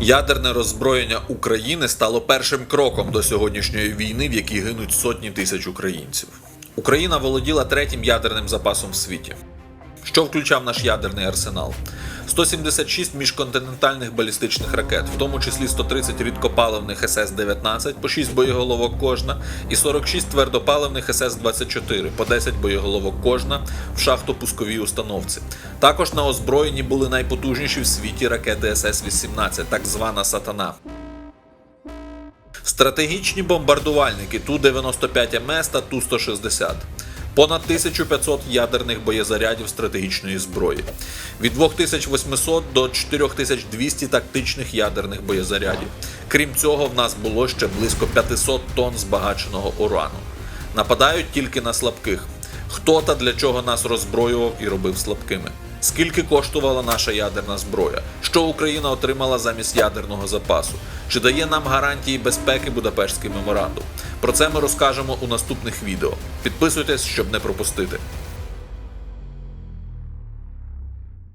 Ядерне роззброєння України стало першим кроком до сьогоднішньої війни, в якій гинуть сотні тисяч українців. Україна володіла третім ядерним запасом в світі. Що включав наш ядерний арсенал? 176 міжконтинентальних балістичних ракет, в тому числі 130 рідкопаливних СС-19 по 6 боєголовок кожна, і 46 твердопаливних СС-24 по 10 боєголовок кожна в шахтопусковій установці. Також на озброєнні були найпотужніші в світі ракети СС-18, так звана Сатана. Стратегічні бомбардувальники Ту-95МС та Ту-160. Понад 1500 ядерних боєзарядів стратегічної зброї. Від 2800 до 4200 тактичних ядерних боєзарядів. Крім цього, в нас було ще близько 500 тонн збагаченого урану. Нападають тільки на слабких. Хто та для чого нас роззброював і робив слабкими? Скільки коштувала наша ядерна зброя? Що Україна отримала замість ядерного запасу? Чи дає нам гарантії безпеки Будапештський меморандум? Про це ми розкажемо у наступних відео. Підписуйтесь, щоб не пропустити.